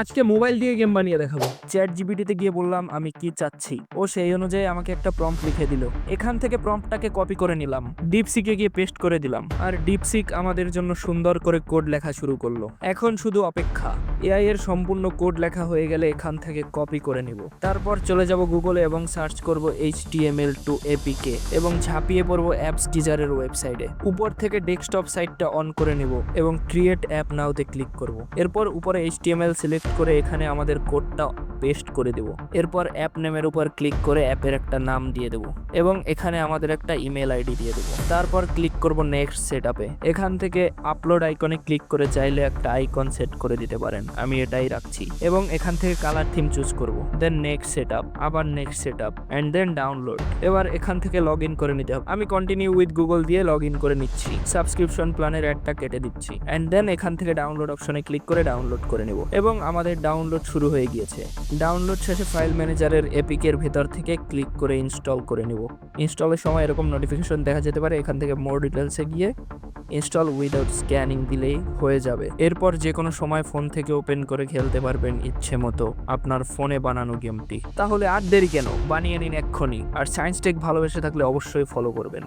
আজকে মোবাইল দিয়ে গেম বানিয়ে দেখাবো। চ্যাট জিবিটিতে গিয়ে বললাম, আমি কি চাচ্ছি? ও সেই অনুযায়ী আমাকে একটা প্রম্পট লিখে দিল। এখান থেকে প্রম্পটটাকে কপি করে নিলাম। ডিপসিকে গিয়ে পেস্ট করে দিলাম। আর ডিপসিক আমাদের জন্য সুন্দর করে কোড লেখা শুরু করল। এখন শুধু অপেক্ষা। এআই এর সম্পূর্ণ কোড লেখা হয়ে গেলে এখান থেকে কপি করে নিব। তারপর চলে যাব গুগলে এবং সার্চ করব H T M L to APK এবং ঝাঁপিয়ে পড়ব অ্যাপস টিজারের ওয়েবসাইটে উপর থেকে ডেস্কটপ সাইটটা অন করে নিব এবং ক্রিয়েট অ্যাপ নাওতে ক্লিক করব। এরপর উপরে এইচ এইচটিএমএল সিলেক্ট করে এখানে আমাদের কোডটা পেস্ট করে দেব। এরপর অ্যাপ নেমের উপর ক্লিক করে অ্যাপের একটা নাম দিয়ে দেব এবং এখানে আমাদের একটা ইমেল আইডি দিয়ে দেব। তারপর ক্লিক করব নেক্সট সেট এখান থেকে আপলোড আইকনে ক্লিক করে চাইলে একটা আইকন সেট করে দিতে পারেন। আমি এটাই রাখছি। এবং এখান থেকে কালার থিম চুজ করব। দেন নেক্সট সেট আপ আবার next set up and then download এবার এখান থেকে লগ ইন করে নিতে হবে। আমি কন্টিনিউ উইথ গুগল দিয়ে লগ ইন করে নিচ্ছি। সাবস্ক্রিপশন প্ল্যানের অ্যাডটা কেটে দিচ্ছি। অ্যান্ড দেন এখান থেকে ডাউনলোড অপশনে ক্লিক করে ডাউনলোড করে নেব। এবং আমাদের ডাউনলোড শুরু হয়ে গিয়েছে। ডাউনলোড শেষে ফাইল ম্যানেজারের এপিকের ভেতর থেকে ক্লিক করে ইনস্টল করে নেব। ইনস্টলের সময় এরকম নোটিফিকেশন দেখা যেতে পারে। এখান থেকে মোর ডিটেলসে গিয়ে ইনস্টল উইদাউট স্ক্যানিং দিলেই হয়ে যাবে। এরপর যে কোনো সময় ফোন থেকে ওপেন করে খেলতে পারবেন ইচ্ছে মতো আপনার ফোনে বানানো গেমটি তাহলে আর দেরি কেন? বানিয়ে নিন এক্ষুনি। আর সায়েন্স টেক ভালোবেসে থাকলে অবশ্যই ফলো করবেন।